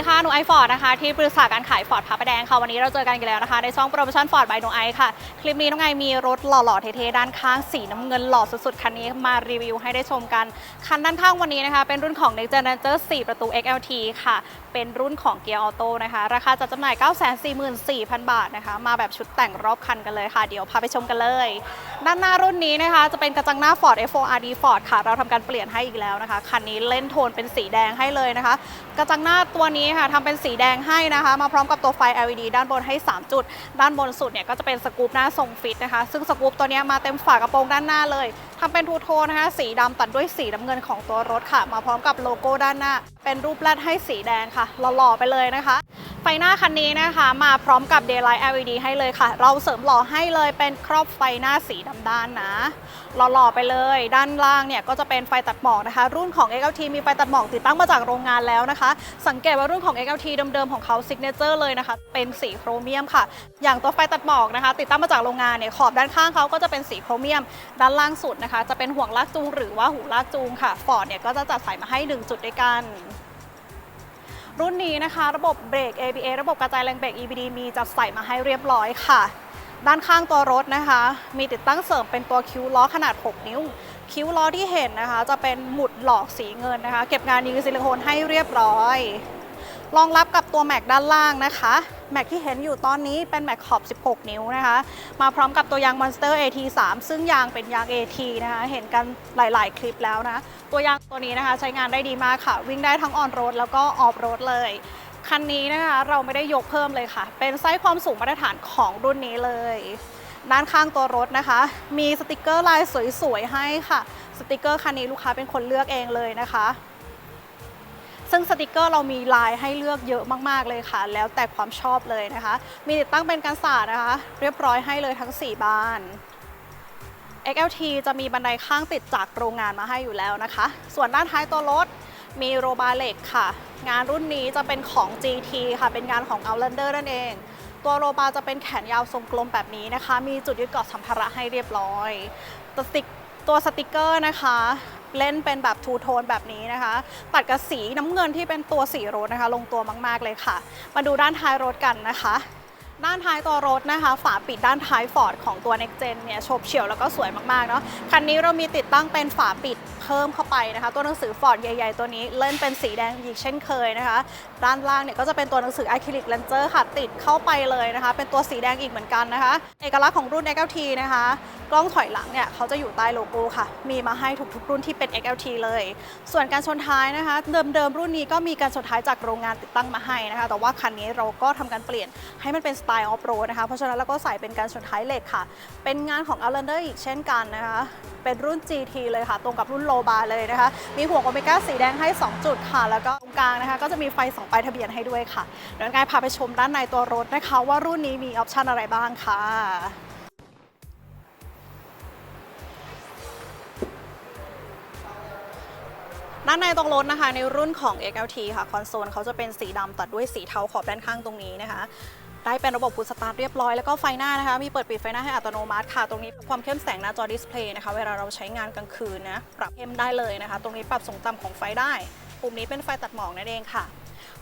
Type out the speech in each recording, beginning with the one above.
ดีค่ะหนูไอฟอร์ดนะคะที่ปรึกษาการขายฟอร์ดพระประแดงค่ะวันนี้เราเจอกันอีกแล้วนะคะ ในช่องโปรโมชั่นฟอร์ดบายหนูไอค่ะ คลิปนี้น้องไอมีรถหล่อๆเท่ๆด้านข้างสีน้ำเงินหล่อสุดๆคันนี้มารีวิวให้ได้ชมกัน คันด้านข้างวันนี้นะคะ เป็นรุ่นของ Next Gen Ranger 4 ประตู XLT ค่ะเป็นรุ่นของเกียร์ออโต้นะคะ ราคาจัดจำหน่าย 944,000 บาทนะคะ มาแบบชุดแต่งรอบคันกันเลยค่ะ เดี๋ยวพาไปชมกันเลย ด้านหน้ารุ่นนี้นะคะ จะเป็นกระจังหน้า Ford F4RD Ford ค่ะ เราทำการเปลี่ยนให้อีกแล้วนะคะ คันนี้เล่นโทนเป็นสีแดงให้เลยนะคะ กระจังหน้าตัวนี้ค่ะทำเป็นสีแดงให้นะคะ มาพร้อมกับตัวไฟ LED ด้านบนให้ 3 จุด ด้านบนสุดเนี่ยก็จะเป็นสกูปหน้าทรงฟิตนะคะ ซึ่งสกูปตัวนี้มาเต็มฝากระโปรงด้านหน้าเลย ทำเป็นทูโทนนะคะ สีดำตัดด้วยสีน้ำเงินของตัวรถค่ะ มาพร้อมกับโลโก้ด้านหน้า เป็นรูปแรดให้สีแดงค่ะ หล่อๆไปเลยนะคะ ไฟหน้าคันนี้นะคะ มาพร้อมกับ Daylight LED ให้เลยค่ะ เราเสริมหล่อให้เลยเป็นครอบไฟหน้าสีดำด้านนะหล่อๆไปเลย ด้านล่างเนี่ยก็จะเป็นไฟตัดหมอกนะคะ รุ่นของ XLT มีไฟตัดหมอกติดตั้งมาจากโรงงานแล้วนะคะ สังเกตว่ารุ่นของ XLT เดิมๆของเขา Signature เลยนะคะ เป็นสีโครเมียมค่ะ อย่างตัวไฟตัดหมอกนะคะ ติดตั้งมาจากโรงงานเนี่ยขอบด้านข้างเขาก็จะเป็นสีโครเมียม ด้านล่างสุดนะคะ จะเป็นห่วงลากจูงหรือว่าหูลากจูงค่ะฟอร์ดเนี่ยก็จะจัดใส่มาให้หนึ่งจุดด้วยกัน รุ่นนี้นะคะ ระบบเบรก ABA ระบบกระจายแรงเบรก EBD มีจัดใส่มาให้เรียบร้อยค่ะ ด้านข้างตัวรถนะคะ มีติดตั้งเสริมเป็นตัวคิ้วล้อขนาด 6 นิ้ว คิ้วล้อที่เห็นนะคะ จะเป็นหมุดหลอกสีเงินนะคะ เก็บงานยิงซิลิโคนให้เรียบร้อย รองรับกับตัวแม็กด้านล่างนะคะ แม็กที่เห็นอยู่ตอนนี้เป็นแม็กขอบ 16 นิ้วนะคะ มาพร้อมกับตัวยาง Monster AT3 ซึ่งยางเป็นยาง AT นะคะ เห็นกันหลาย ๆ คลิปแล้วนะ ตัวยางตัวนี้นะคะใช้งานได้ดีมากค่ะ วิ่งได้ทั้งออนโรดแล้วก็ออฟโรดเลย คันนี้นะคะเราไม่ได้ยกเพิ่มเลยค่ะ เป็นไซส์ความสูงมาตรฐานของรุ่นนี้เลย ด้านข้างตัวรถนะคะ มีสติกเกอร์ลายสวย ๆ ให้ค่ะ สติกเกอร์คันนี้ลูกค้าเป็นคนเลือกเองเลยนะคะ ซึ่งสติกเกอร์เรามีลายให้เลือกเยอะมากๆเลยค่ะ แล้วแต่ความชอบเลยนะคะ มีติดตั้งเป็นกันศาสตร์นะคะ เรียบร้อยให้เลยทั้ง 4 บาน XLT จะมีบันไดข้างติดจากโรงงานมาให้อยู่แล้วนะคะ ส่วนด้านท้ายตัวรถมีโรบาเล็กค่ะ งานรุ่นนี้จะเป็นของ GT ค่ะ เป็นงานของ Outlander นั่นเอง ตัวโรบาจะเป็นแขนยาวทรงกลมแบบนี้นะคะ มีจุดยึดเกาะสัมภาระให้เรียบร้อยตัวสติก ตัวสติกเกอร์นะคะ เล่นเป็นแบบทูโทนแบบนี้นะคะ ตัดกับสีน้ำเงินที่เป็นตัวสีรถนะคะ ลงตัวมาก ๆ เลยค่ะ มาดูด้านท้ายรถกันนะคะด้านท้ายตัวรถนะคะ ฝาปิดด้านท้ายฟอร์ดของตัว Next Gen เนี่ยโฉบเฉี่ยวแล้วก็สวยมากๆเนาะคันนี้เรามีติดตั้งเป็นฝาปิดเพิ่มเข้าไปนะคะ ตัวหนังสือฟอร์ดใหญ่ๆ ตัวนี้เล่นเป็นสีแดงอีกเช่นเคยนะคะ ด้านล่างเนี่ยก็จะเป็นตัวหนังสือ Acrylic Ranger ค่ะติดเข้าไปเลยนะคะ เป็นตัวสีแดงอีกเหมือนกันนะคะ เอกลักษณ์ของรุ่น XLT นะคะ กล้องถอยหลังเนี่ยเขาจะอยู่ใต้โลโก้ค่ะ มีมาให้ทุกๆรุ่นที่เป็น XLT เลย ส่วนการชนท้ายนะคะ เดิมๆรุ่นนี้ก็มีการชนท้ายจากโรงงานติดตั้งมาให้นะคะ แต่ว่าคันนี้เราก็ทำการเปลี่ยนให้มันเป็นสไตล์ออฟโรดนะคะ เพราะฉะนั้นเราก็ใส่เป็นการชนท้ายเหล็กค่ะ เป็นงานของ Outlander อีกเช่นกันนะคะ เป็นรุ่น GT เลยค่ะ ตรงกับรุ่นโลบาเลยนะคะ มีห่วโอเมก้าสีแดงให้ 2 จุดค่ะ แล้วก็ตรงกลางนะคะ ก็จะมีไฟส่องป้ายทะเบียนให้ด้วยค่ะเดี๋ยวกายพาไปชมด้านในตัวรถนะคะ ว่ารุ่นนี้มีออปชันอะไรบ้างค่ะ ด้านในตรงรถนะคะ ในรุ่นของ XLT ค่ะ คอนโซลเขาจะเป็นสีดำตัดด้วยสีเทาขอบด้านข้างตรงนี้นะคะ ได้เป็นระบบพุชสตาร์ทเรียบร้อย แล้วก็ไฟหน้านะคะ มีเปิดปิดไฟหน้าให้อัตโนมัติค่ะ ตรงนี้ความเข้มแสงหน้าจอดิสเพลย์นะคะ เวลาเราใช้งานกลางคืนนะ ปรับเข้มได้เลยนะคะ ตรงนี้ปรับสูงต่ำของไฟได้ ปุ่มนี้เป็นไฟตัดหมอกนั่นเองค่ะ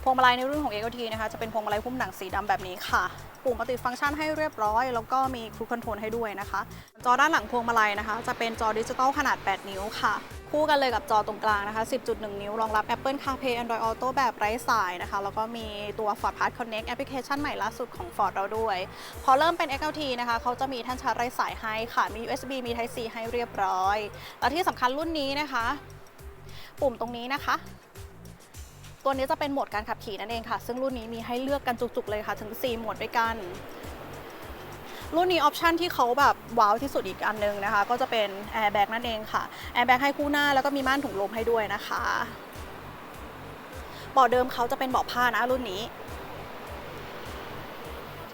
พวงมาลัยในรุ่นของ XLT นะคะจะเป็นพวงมาลัยหุ้มหนังสีดำแบบนี้ค่ะ ปุ่มมัลติฟังก์ชันให้เรียบร้อย แล้วก็มีครูคอนโทรลให้ด้วยนะคะ จอด้านหลังพวงมาลัยนะคะ จะเป็นจอดิจิตอลขนาด 8 นิ้วค่ะ คู่กันเลยกับจอตรงกลางนะคะ 10.1 นิ้ว รองรับ Apple CarPlay Android Auto แบบไร้สายนะคะ แล้วก็มีตัว Ford Pass Connect แอปพลิเคชันใหม่ล่าสุดของ Ford เราด้วย พอเริ่มเป็น XLT นะคะเขาจะมีท่านชาร์จไร้สายให้ค่ะ มี USB มี Type C ให้เรียบร้อย แล้วที่สำคัญรุ่นนี้นะคะ ปุ่มตรงนี้นะคะ ตัวนี้จะเป็นโหมดการขับขี่นั่นเองค่ะ ซึ่งรุ่นนี้มีให้เลือกกันจุกๆเลยค่ะ ถึง 4 โหมดด้วยกัน รุ่นนี้ออปชันที่เขาแบบว้าวที่สุดอีกอันหนึงนะคะ ก็จะเป็นแอร์แบ็กนั่นเองค่ะ แอร์แบ็กให้คู่หน้าแล้วก็มีม่านถุงลมให้ด้วยนะคะ เบาะเดิมเขาจะเป็นเบาะผ้านะรุ่นนี้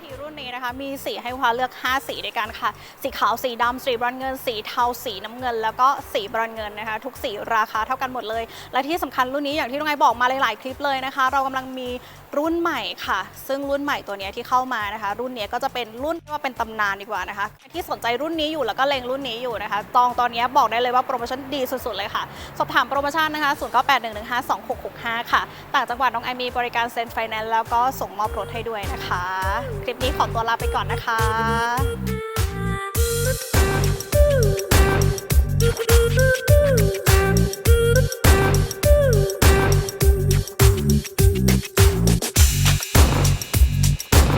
ที่รุ่นรุ่นนี้นะคะ มีสีให้ลูกค้าเลือก 5 สีด้วยกันค่ะ สีขาว สีดำสีบรอนเงิน สีเทา สีน้ำเงิน แล้วก็สีบรอนเงินนะคะ ทุกสีราคาเท่ากันหมดเลย และที่สำคัญรุ่นนี้อย่างที่น้องไอบอกมาหลาย ๆ คลิปเลยนะคะ เรากำลังมี รุ่นใหม่ค่ะ ซึ่งรุ่นใหม่ตัวนี้ที่เข้ามานะคะ รุ่นนี้ก็จะเป็นรุ่นที่ว่าเป็นตำนานดีกว่านะคะที่สนใจรุ่นนี้อยู่แล้วก็เลงรุ่นนี้อยู่นะคะจองตอนนี้บอกได้เลยว่าโปรโมชั่นดีสุดๆเลยค่ะ สอบถามโปรโมชั่นนะคะ 0981152665 ค่ะ ต่างจังหวัดน้องไอมีบริการเซ็นไฟแนนซ์แล้วก็ส่งมอบรถให้ด้วยนะคะ คลิปนี้ขอตัวลาไปก่อนนะคะ